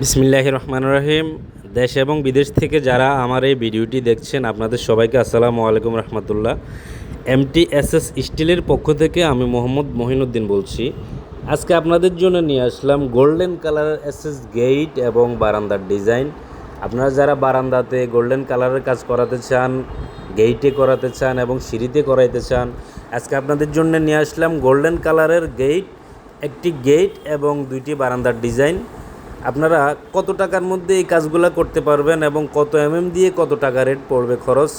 বিসমিল্লাহ রহমান রহিম। দেশ এবং বিদেশ থেকে যারা আমার এই ভিডিওটি দেখছেন, আপনাদের সবাইকে আসসালামু আলাইকুম রহমতুল্লাহ। এমটি এস এস স্টিলের পক্ষ থেকে আমি মোহাম্মদ মহিনুদ্দিন বলছি। আজকে আপনাদের জন্য নিয়ে আসলাম গোল্ডেন কালারের এস এস গেট এবং বারান্দার ডিজাইন। আপনারা যারা বারান্দাতে গোল্ডেন কালারের কাজ করাতে চান, গেইটে করাতে চান এবং সিঁড়িতে করাইতে চান, আজকে আপনাদের জন্য নিয়ে আসলাম গোল্ডেন কালারের গেট একটি গেট এবং দুইটি বারান্দার ডিজাইন। আপনারা কত টাকার মধ্যে এই কাজগুলো করতে পারবেন এবং কত এমএম দিয়ে কত টাকা রেট পড়বে খরচ,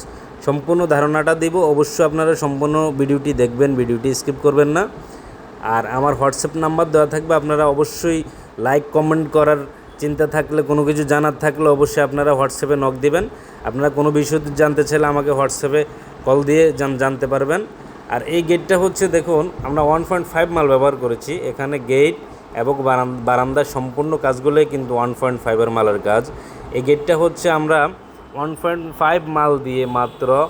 সম্পূর্ণ ধারণাটা দিব। অবশ্যই আপনারা সম্পূর্ণ ভিডিওটি দেখবেন, ভিডিওটি স্কিপ করবেন না। আর আমার হোয়াটসঅ্যাপ নাম্বার দেওয়া থাকবে, আপনারা অবশ্যই লাইক কমেন্ট করার চিন্তা থাকলে, কোনো কিছু জানার থাকলে অবশ্যই আপনারা হোয়াটসঅ্যাপে নক দিবেন। আপনারা কোনো বিষয় জানতে চাইলে আমাকে হোয়াটসঅ্যাপে কল দিয়ে জান- জানতে পারবেন। আর এই গেটটা হচ্ছে, দেখুন, আমরা ওয়ান পয়েন্ট ফাইভ মাল ব্যবহার করেছি। এখানে গেট এবং বারান- বারান্দার সম্পূর্ণ কাজগুলোই কিন্তু ওয়ান পয়েন্ট ফাইভের মালের কাজ। এই গেটটা হচ্ছে আমরা ওয়ান পয়েন্ট ফাইভ মাল দিয়ে মাত্র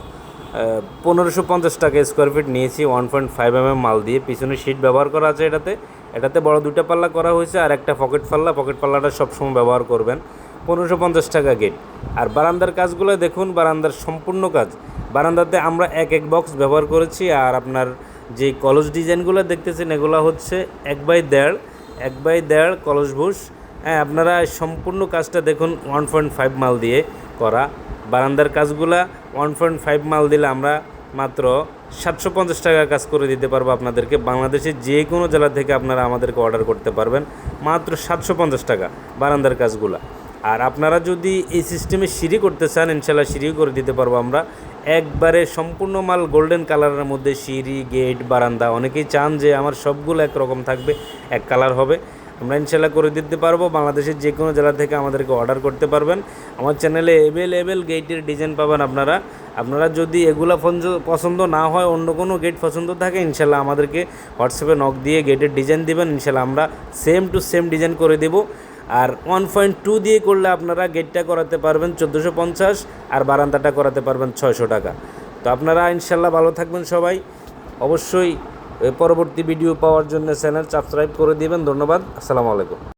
পনেরোশো পঞ্চাশ টাকা স্কোয়ার ফিট নিয়েছি one point five M M মাল দিয়ে। পিছনে সিট ব্যবহার করা আছে এটাতে। এটাতে বড় দুটো পাল্লা করা হয়েছে আর একটা পকেট পাল্লা। পকেট পাল্লাটা সবসময় ব্যবহার করবেন। পনেরোশো পঞ্চাশ টাকা গেট আর বারান্দার কাজগুলো দেখুন, বারান্দার সম্পূর্ণ কাজ। বারান্দাতে আমরা এক এক বক্স ব্যবহার করেছি আর আপনার যে কলস ডিজাইনগুলো দেখতেছেন, এগুলো হচ্ছে এক বাই দেড়। এক বাই দেড় কলস ভুষ হ্যাঁ আপনারা সম্পূর্ণ কাজটা দেখুন ওয়ান পয়েন্ট ফাইভ মাল দিয়ে করা। বারান্দার কাজগুলা ওয়ান পয়েন্ট ফাইভ মাল দিলে আমরা মাত্র সাতশো পঞ্চাশ টাকা কাজ করে দিতে পারব আপনাদেরকে। বাংলাদেশের যে কোনো জেলা থেকে আপনারা আমাদেরকে অর্ডার করতে পারবেন মাত্র সাতশো পঞ্চাশ টাকা বারান্দার কাজগুলা। আর আপনারা যদি এই সিস্টেমে সিঁড়ি করতে চান, ইনশাল্লাহ সিঁড়িও করে দিতে পারব আমরা। একবারে সম্পূর্ণ মাল গোল্ডেন কালারের মধ্যে সিঁড়ি গেট বারান্দা, অনেকেই চান যে আমার সবগুলো একরকম থাকবে, এক কালার হবে। আমরা ইনশাল্লাহ করে দিতে পারব, বাংলাদেশের যে কোনো জেলা থেকে আমাদেরকে অর্ডার করতে পারবেন। আমার চ্যানেলে অ্যাভেলেবেল গেটের ডিজাইন পাবেন আপনারা। আপনারা যদি এগুলা পছন্দ না হয়, অন্য কোনো গেট পছন্দ থাকে ইনশাল্লাহ আমাদেরকে হোয়াটসঅ্যাপে নক দিয়ে গেটের ডিজাইন দিবেন। ইনশাল্লাহ আমরা সেম টু সেম ডিজাইন করে দেবো। আর ওয়ান পয়েন্ট টু দিয়ে করলে আপনারা গেটটা করাতে পারবেন চোদ্দোশো পঞ্চাশ আর বারান্দাটা করাতে পারবেন ছয়শো টাকা। তো আপনারা ইনশাল্লাহ ভালো থাকবেন সবাই। অবশ্যই পরবর্তী ভিডিও পাওয়ার জন্য চ্যানেল সাবস্ক্রাইব করে দিবেন। ধন্যবাদ। আসসালামু আলাইকুম।